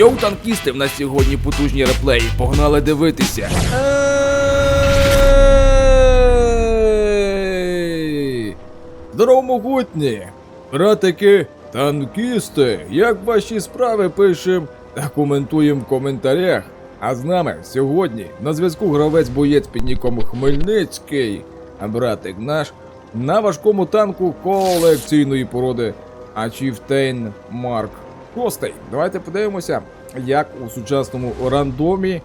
Йоу, танкісти, в нас сьогодні потужні реплеї. Погнали дивитися. Здорово, могутні! Братики, танкісти, як ваші справи пишем та коментуємо в коментарях. А з нами сьогодні на зв'язку гравець боєць під ніком Хмельницький, а братик наш на важкому танку колекційної породи Chieftain Mark 6. Давайте подивимося, як у сучасному рандомі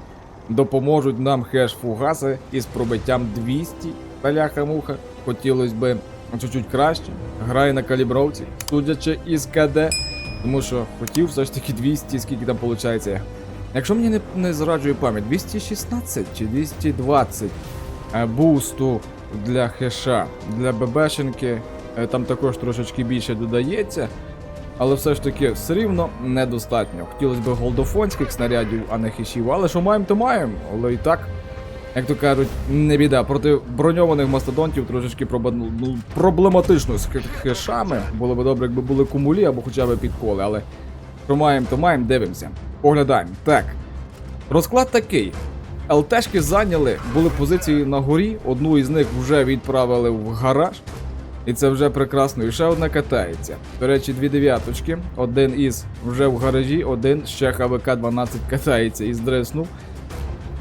допоможуть нам хеш-фугаси із пробиттям 200 таляха-муха. Хотілося б чуть-чуть краще. Грає на калібровці, судячи із КД. Тому що хотів все ж таки 200, скільки там виходить. Якщо мені не, не зраджує пам'ять, 216 чи 220 е, бусту для хеша, для ББшенки, е, там також трошечки більше додається. Але все ж таки все рівно недостатньо. Хотілося б голдофонських снарядів, а не хешів. Але що маємо, то маємо. Але і так, як то кажуть, не біда. Проти броньованих мастодонтів трошечки ну, проблематично з хешами. Було б добре, якби були кумулі або хоча б підколи. Але що маємо, то маємо, дивимося. Поглядаємо. Так. Розклад такий. ЛТшки зайняли, були позиції на горі, одну із них вже відправили в гараж. І це вже прекрасно. І ще одна катається. До речі, дві дев'яточки. Один із вже в гаражі, один ще ХВК-12 катається і здриснув.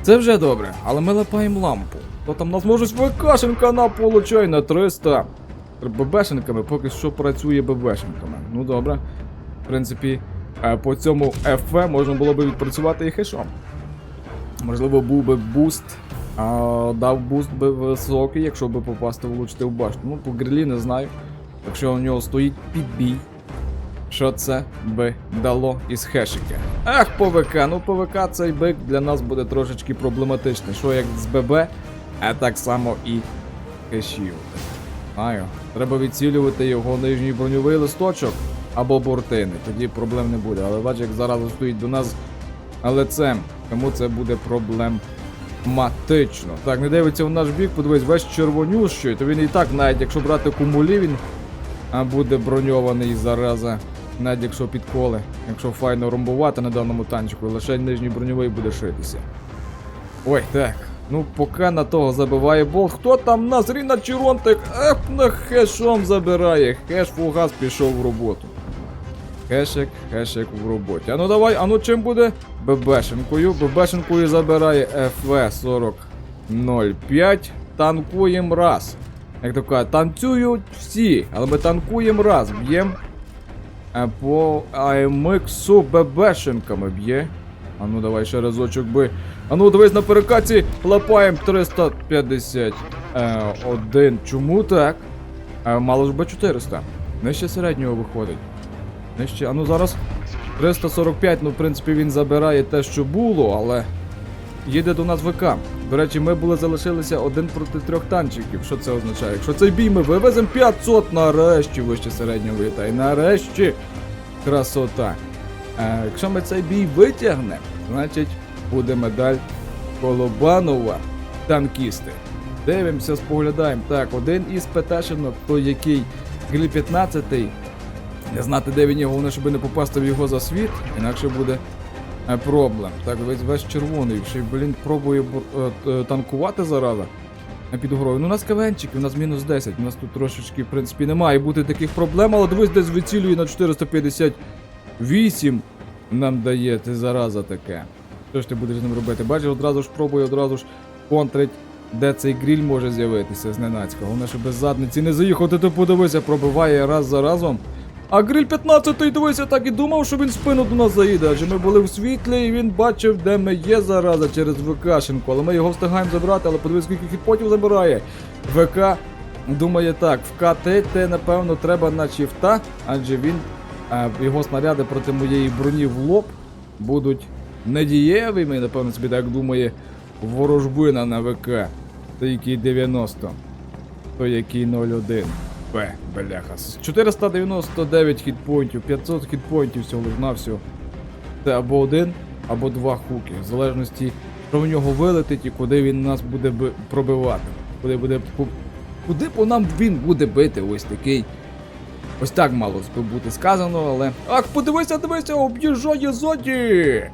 Це вже добре, але ми лапаємо лампу. То там нас може ВКшенка на получай на 300. ББшенками поки що працює ББшенками. Ну добре. В принципі, е, по цьому ФВ можна було б відпрацювати і хешом. Можливо, був би буст, а, дав буст би високий, якщо би попасти влучити в башту. Ну, по грилі не знаю. Якщо у нього стоїть підбій, що це би дало із хешики. Ах, по ВК, ну по ВК цей бик для нас буде трошечки проблематичний. Що як з ББ, а так само і хешів. Знаю, треба відцілювати його нижній броньовий листочок або бортини, тоді проблем не буде. Але бач, як зараз стоїть до нас лицем, тому це буде проблематично. Так, не дивиться в наш бік, подивись, весь червонющий, то він і так, навіть якщо брати кумулі, він буде броньований зараза. Навіть якщо підколи, якщо файно ромбувати на даному танчику, лише нижній броньовий буде шитися. Ой, так. Ну, поки на того забиває болт. Хто там нас? Ріна Чиронтик? Ех, на хешом забирає. Хеш фугас пішов в роботу. Хешик, хешик в роботі. А ну давай, а ну чим буде? ББшенкою. ББшенкою забирає ФВ-4005. Танкуємо раз. Як то кажуть, танцюють всі, але ми танкуємо раз. Б'ємо е, по АМХу ББшенками б'є. А ну давай ще разочок би. А ну дивись на перекаці, лапаємо 350. Е. Чому так? Е, мало ж би 400. Нижче середнього виходить. Нижче, а ну зараз 345, ну в принципі він забирає те, що було, але їде до нас ВК. До речі, ми були залишилися один проти трьох танчиків. Що це означає? Якщо цей бій ми вивеземо 500, нарешті вище середнього вилітає. Нарешті красота. Е, якщо ми цей бій витягнемо, значить буде медаль Колобанова танкісти. Дивимося, споглядаємо. Так, один із ПТшинок, той який Грі 15 не знати, де він є, головне, щоб не попасти в його засвіт, інакше буде е, проблем. Так, весь весь червоний, ще блін, пробує е, е, танкувати зараза. Під горою. Ну, у нас кавенчики, у нас мінус 10. У нас тут трошечки, в принципі, не має бути таких проблем, але дивись, десь вицілює на 458 нам дає, ти зараза таке. Що ж ти будеш з ним робити? Бачиш, одразу ж пробує, одразу ж контрить, де цей гріль може з'явитися зненацька. Головне, щоб без задниці не заїхати, ти подивися, пробиває раз за разом. А гриль 15 дивися, так і думав, що він спину до нас заїде, адже ми були в світлі і він бачив, де ми є зараза через ВКшенку. Але ми його встигаємо забрати, але подивись, скільки хітпотів забирає. ВК думає так, вкатити, напевно, треба на чифта, адже він, а, його снаряди проти моєї броні в лоб будуть недієвими, напевно, собі так думає ворожбина на ВК. Той який 90, той який 01. Б, бляха. 499 хітпоінтів, 500 хітпоінтів всього на всього. Це або один, або два хуки. В залежності, що в нього вилетить і куди він нас буде би- пробивати. Куди буде. Куди по нам він буде бити ось такий. Ось так мало би бути сказано, але. Ах, подивися, дивися, об'їжджає ззаді!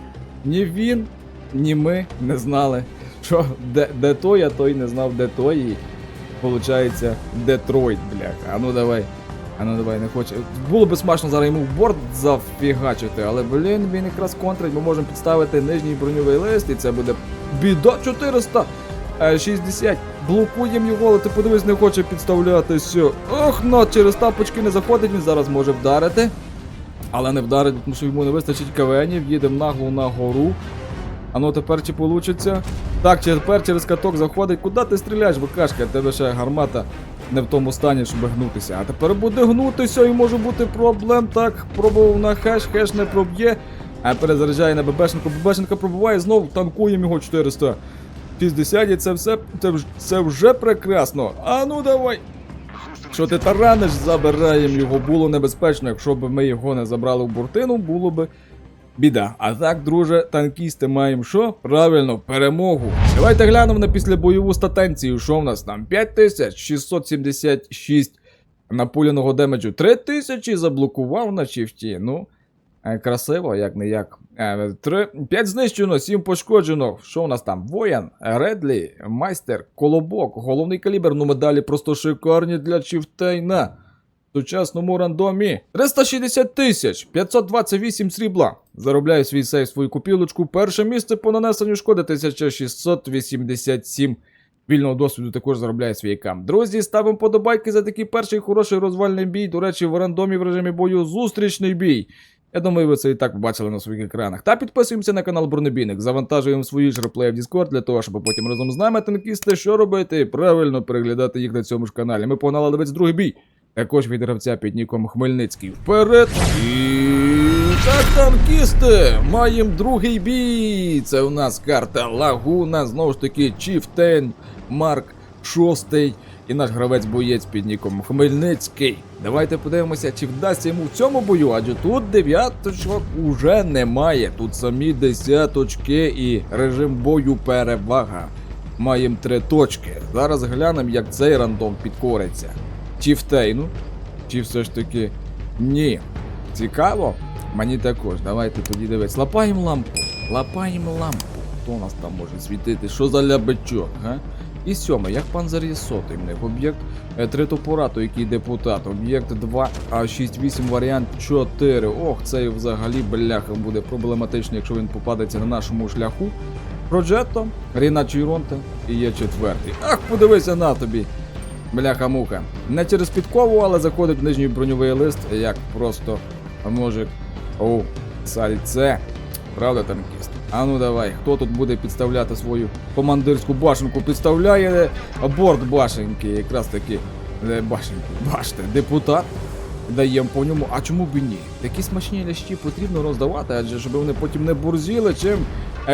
Ні він, ні ми не знали, що де, де той, а той не знав, де той. Получається Детройт, бляха. А ну давай. А ну давай, не хоче. Було би смачно зараз йому в борт зафігачити, але блін, він якраз контрить, ми можемо підставити нижній броньовий лист, і це буде біда 460. Блокуємо його, але ти подивись, не хоче підставлятися. Ох, ну через тапочки не заходить, він зараз може вдарити. Але не вдарить, тому що йому не вистачить кавенів, їдемо нагло на гору. А ну тепер чи получиться? Так, тепер через каток заходить. Куди ти стріляєш, букашка? Тебе ще гармата не в тому стані, щоб гнутися. А тепер буде гнутися і може бути проблем. Так, пробував на хеш, хеш не проб'є. А перезаряджає на ББшенку. ББшенка пробуває, знов танкуємо його 460 і це все це, це вже прекрасно. А ну давай. Що ти тараниш, забираємо його. Було небезпечно, якщо б ми його не забрали в буртину, було би біда. А так, друже, танкісти маємо що? Правильно, перемогу. Давайте глянемо на післябойову статенцію. Що в нас там? 5676 напуляного демеджу. 3000 заблокував на чифті. Ну, е, красиво, як не як. 5 знищено, 7 пошкоджено. Що у нас там? Воян, Редлі, майстер, колобок, головний калібр, ну медалі просто шикарні для чифтейна. Сучасному рандомі 360 тисяч 528 срібла. Заробляю свій сейф, свою купілочку. Перше місце по нанесенню шкоди 1687. Вільного досвіду також заробляє свій кам. Друзі, ставимо подобайки за такий перший хороший розвальний бій. До речі, в рандомі в режимі бою зустрічний бій. Я думаю, ви це і так побачили на своїх екранах. Та підписуємося на канал Бронебійник, завантажуємо свої ж реплеї в Discord для того, щоб потім разом з нами танкісти що робити? Правильно переглядати їх на цьому ж каналі. Ми погнали дивитися другий бій. Також від гравця під ніком Хмельницький. Вперед! І так, танкісти! Маємо другий бій! Це у нас карта Лагуна, знову ж таки, Чіфтейн, Марк 6 і наш гравець-боєць під ніком Хмельницький. Давайте подивимося, чи вдасться йому в цьому бою, адже тут дев'яточок уже немає. Тут самі десяточки і режим бою перевага. Маємо три точки. Зараз глянемо, як цей рандом підкориться. Чи в Тейну, чи все ж таки ні. Цікаво? Мені також. Давайте тоді дивись. Лапаємо лампу. Лапаємо лампу. Хто нас там може світити? Що за лябечок, га? І сьоме, як панзер є сотий в них. Об'єкт е, три то який депутат. Об'єкт 2, а 6-8 варіант 4. Ох, цей взагалі бляха буде проблематичний, якщо він попадеться на нашому шляху. Проджетто, Ріна Чіронте і є четвертий. Ах, подивися на тобі. Бляха-муха. Не через підкову, але заходить в нижній броньовий лист, як просто може. О, сальце. Правда, танкіст? А ну давай, хто тут буде підставляти свою командирську башенку? Підставляє борт башенки, якраз таки е, башенки. Бачите, депутат. Даємо по ньому. А чому б і ні? Такі смачні лящі потрібно роздавати, адже щоб вони потім не бурзіли, чим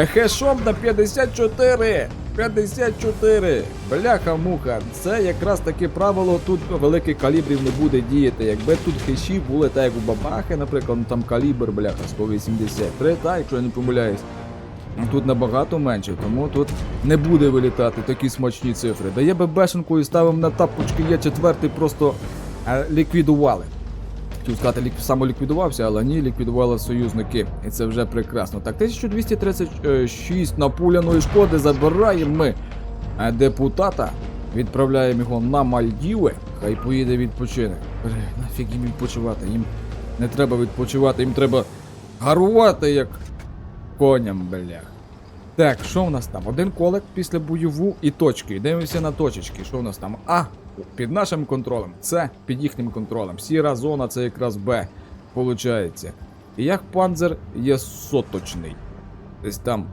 хешом на 54. 54! Бляха-муха, це якраз таке правило, тут великих калібрів не буде діяти. Якби тут хеші були так як у бабахи, наприклад, ну, там калібр, бляха, 183, так, якщо я не помиляюсь. Тут набагато менше, тому тут не буде вилітати такі смачні цифри. Дає ББшенку і ставимо на тапочки, є четвертий, просто е, ліквідували. Хотів сказати, лік... самоліквідувався, але ні, ліквідували союзники. І це вже прекрасно. Так, 1236 напуляної шкоди забираємо ми депутата. Відправляємо його на Мальдіви. Хай поїде відпочине. Нафіг їм відпочивати. Їм не треба відпочивати, їм треба гарувати як коням, блях. Так, що в нас там? Один колек після бойову і точки. Дивимося на точечки. Що в нас там? А, під нашим контролем. Це під їхнім контролем. Сіра зона це якраз Б. Получається. І як панзер є соточний. Десь там.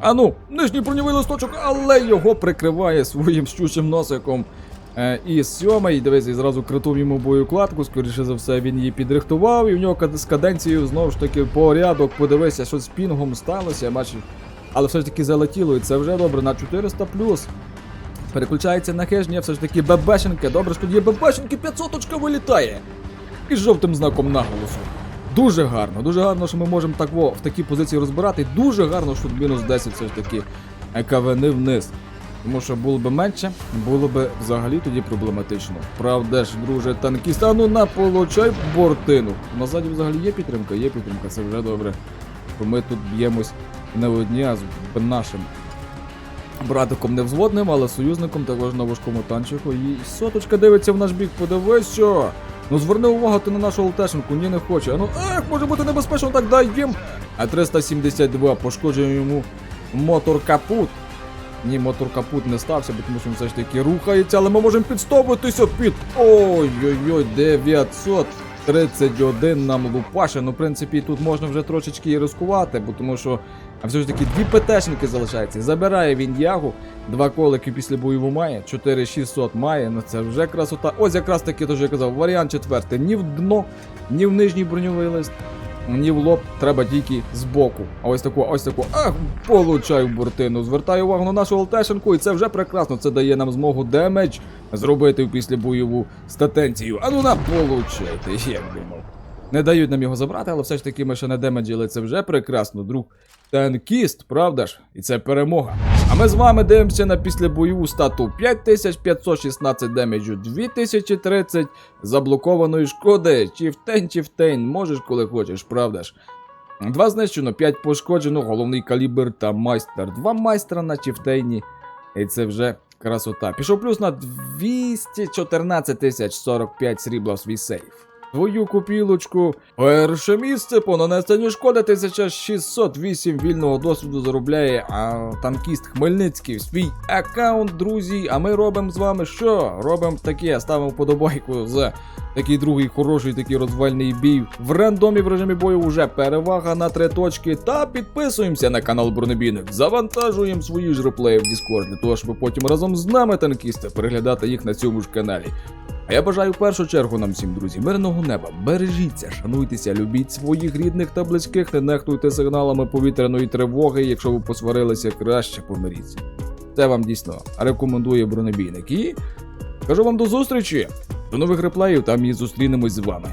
А ну, нижній броньовий листочок, але його прикриває своїм щучим носиком. Е, і сьомий, дивись, і зразу критив йому боєкладку, скоріше за все, він її підрихтував, і в нього з каденцією знову ж таки порядок. Подивися, що з пінгом сталося, бачиш. Але все ж таки залетіло, і це вже добре на 400 Переключається на хеш, все ж таки ББшенки. Добре, що є ББшенки, 500 очка вилітає. І з жовтим знаком наголосу. Дуже гарно, дуже гарно, що ми можемо так во, в такій позиції розбирати. Дуже гарно, що мінус 10 все ж таки е, вниз. Тому що було б менше, було б взагалі тоді проблематично. Правда ж, друже, танкіст, а ну на получай бортину. Назаді взагалі є підтримка, є підтримка, це вже добре. Бо ми тут б'ємось не одні, з нашим братиком невзводним, але союзником також на важкому танчику. І соточка дивиться в наш бік, подивись що. Ну зверни увагу ти на нашу ЛТшенку, ні не хоче. А ну ех, може бути небезпечно, так дай їм. А 372 пошкоджує йому мотор капут. Ні, мотор капут не стався, бо тому що він все ж таки рухається, але ми можемо підставитися під. Ой-ой-ой, 931 нам лупаше. Ну, в принципі, тут можна вже трошечки і рискувати, бо тому що а все ж таки дві ПТшники залишаються. Забирає він ягу, два колики після бойову має, 4600 має, ну це вже красота. Ось якраз таки, що я казав, варіант четвертий. Ні в дно, ні в нижній броньовий лист. Ні в лоб, треба тільки збоку. А ось таку, ось таку. Ах, получаю бортину. Звертаю увагу на нашу ЛТшенку, і це вже прекрасно. Це дає нам змогу демедж зробити в післябойову статенцію. А ну на получайте, як думав. Не дають нам його забрати, але все ж таки ми ще не демеджили. Це вже прекрасно, друг. Танкіст, правда ж? І це перемога. А ми з вами дивимося на післябойову стату 5516 демеджу, 2030 заблокованої шкоди. Чи втень, чи втень, можеш, коли хочеш, правда ж? Два знищено, 5 пошкоджено, головний калібр та майстер. Два майстра на чифтейні. І це вже красота. Пішов плюс на 214 тисяч 45 срібла в свій сейф. Твою купілочку. Перше місце по нанесенню шкоди 1608 вільного досвіду заробляє а, танкіст Хмельницький в свій аккаунт, друзі. А ми робимо з вами що? Робимо таке, ставимо подобайку за такий другий хороший такий розвальний бій. В рандомі в режимі бою вже перевага на три точки. Та підписуємося на канал Бронебійник. Завантажуємо свої ж реплеї в Discord, для того, щоб потім разом з нами танкісти переглядати їх на цьому ж каналі. А я бажаю в першу чергу нам всім, друзі, мирного неба. Бережіться, шануйтеся, любіть своїх рідних та близьких, не нехтуйте сигналами повітряної тривоги. Якщо ви посварилися, краще помиріться. Це вам дійсно рекомендує бронебійник. І кажу вам до зустрічі, до нових реплеїв, там і зустрінемось з вами.